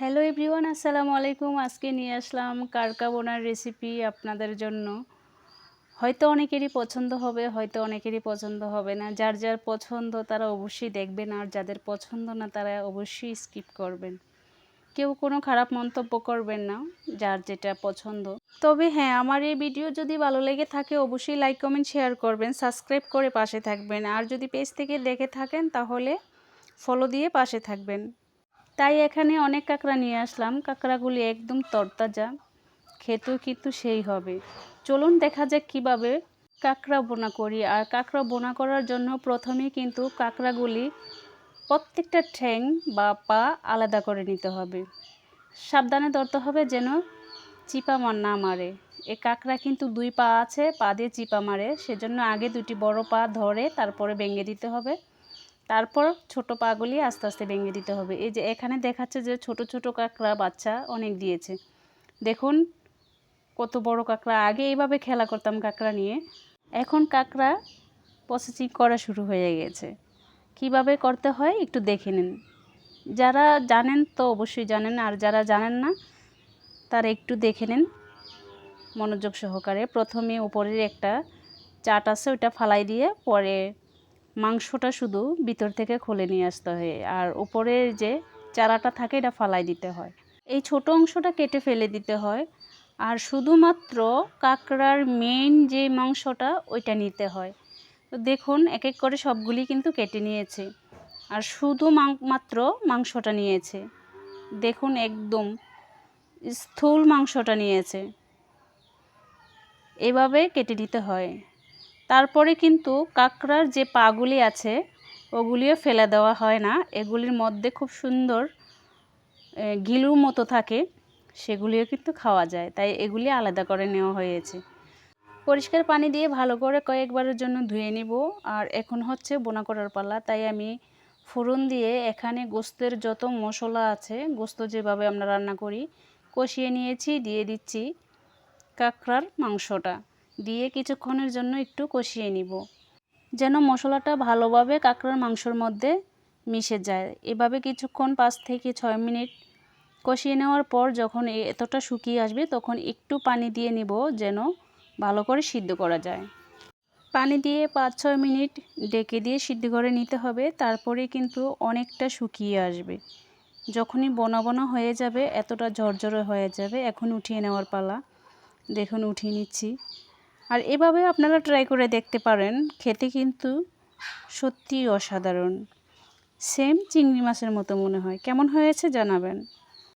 Hello everyone আসসালামু আলাইকুম। আজকে নিয়ে আসলাম কারকা বোনার রেসিপি আপনাদের জন্য। হয়তো অনেকেরই পছন্দ হবে, হয়তো অনেকেরই পছন্দ হবে না। যার যার পছন্দ তারা অবশ্যই দেখবেন, আর যাদের পছন্দ না তারা অবশ্যই স্কিপ করবেন। কেউ কোনো খারাপ মন্তব্য করবেন না, যার যেটা পছন্দ। তবে হ্যাঁ আমার এই ভিডিও যদি ভালো লেগে থাকে, অবশ্যই লাইক কমেন্ট শেয়ার করবেন সাবস্ক্রাইব করে পাশে থাকবেন। আর যদি পেজ থেকে দেখে থাকেন, তাহলে ফলো দিয়ে পাশে থাকবেন। তাই এখানে অনেক কাঁকড়া নিয়ে আসলাম। কাঁকড়াগুলি একদম তরতাজা। খেতেও কিন্তু সেই হবে। চলুন দেখা যাক কীভাবে কাঁকড়া বোনা করি। আর কাঁকড়া বোনা করার জন্য প্রথমে কিন্তু কাঁকড়াগুলি প্রত্যেকটা ঠ্যাং বা পা আলাদা করে নিতে হবে। সাবধানে ধরতে হবে যেন চিপা মার না মারে। এ কাঁকড়া কিন্তু দুই পা আছে, পা দিয়ে চিপা মারে। সেজন্য আগে দুটি বড় পা ধরে তারপরে ভেঙে দিতে হবে। তারপর ছোট পাগুলি আস্তে আস্তে ভেঙে দিতে হবে। এই যে এখানে দেখাচ্ছে যে ছোট ছোট কাঁকড়া বাচ্চা অনেক দিয়েছে। দেখুন কত বড় কাঁকড়া। আগে এইভাবে খেলা করতাম কাঁকড়া নিয়ে। এখন কাঁকড়া প্রসেসিং করা শুরু হয়ে গেছে। কীভাবে করতে হয় একটু দেখে নিন। যারা জানেন তো অবশ্যই জানেন, আর যারা জানেন না, তারা একটু দেখে নিন মনোযোগ সহকারে। প্রথমে উপরের একটা চাট আছে, ওইটা ফালাই দিয়ে পরে মাংসটা শুধু ভিতর থেকে খুলে নিয়ে আসতে হয়। আর উপরের যে চারাটা থাকে, এটা ফালাই দিতে হয়। এই ছোট অংশটা কেটে ফেলে দিতে হয়। আর শুধুমাত্র কাঁকড়ার মেইন যে মাংসটা, ওইটা নিতে হয়। তো দেখুন এক এক করে সবগুলি কিন্তু কেটে নিয়েছে। আর শুধু মাত্র মাংসটা নিয়েছে। দেখুন, একদম স্থূল মাংসটা নিয়েছে। এভাবে কেটে নিতে হয়। তারপরে কিন্তু কাঁকড়ার যে পাগুলি আছে, ওগুলিও ফেলে দেওয়া হয় না। এগুলির মধ্যে খুব সুন্দর গিলুর মতো থাকে, সেগুলিও কিন্তু খাওয়া যায়। তাই এগুলি আলাদা করে নেওয়া হয়েছে। পরিষ্কার পানি দিয়ে ভালো করে কয়েকবারের জন্য ধুয়ে নিব। আর এখন হচ্ছে বোনা করার পালা। তাই আমি ফোড়ন দিয়ে এখানে গোস্তের যত মশলা আছে, গোস্ত যেভাবে আমরা রান্না করি, কষিয়ে নিয়েছি, দিয়ে দিচ্ছি কাঁকড়ার মাংসটা। দিয়ে কিছুক্ষণের জন্য একটু কষিয়ে নিব। যেন মশলাটা ভালোভাবে কাঁকড়ার মাংসর মধ্যে মিশে যায়। এভাবে কিছুক্ষণ পাঁচ থেকে ছয় মিনিট কষিয়ে নেওয়ার পর যখন এতটা শুকিয়ে আসবে, তখন একটু পানি দিয়ে নিব যেন ভালো করে সিদ্ধ করা যায়। পানি দিয়ে পাঁচ ছয় মিনিট ডেকে দিয়ে সিদ্ধ করে নিতে হবে। তারপরে কিন্তু অনেকটা শুকিয়ে আসবে। যখনই বনা বনা হয়ে যাবে, এতটা ঝরঝরে হয়ে যাবে, এখন উঠিয়ে নেওয়ার পালা। দেখুন, উঠিয়ে নিচ্ছি। আর এভাবে আপনারা ট্রাই করে দেখতে পারেন। খেতে কিন্তু সত্যিই অসাধারণ। সেম চিংড়ি মাছের মতো মনে হয়। কেমন হয়েছে জানাবেন।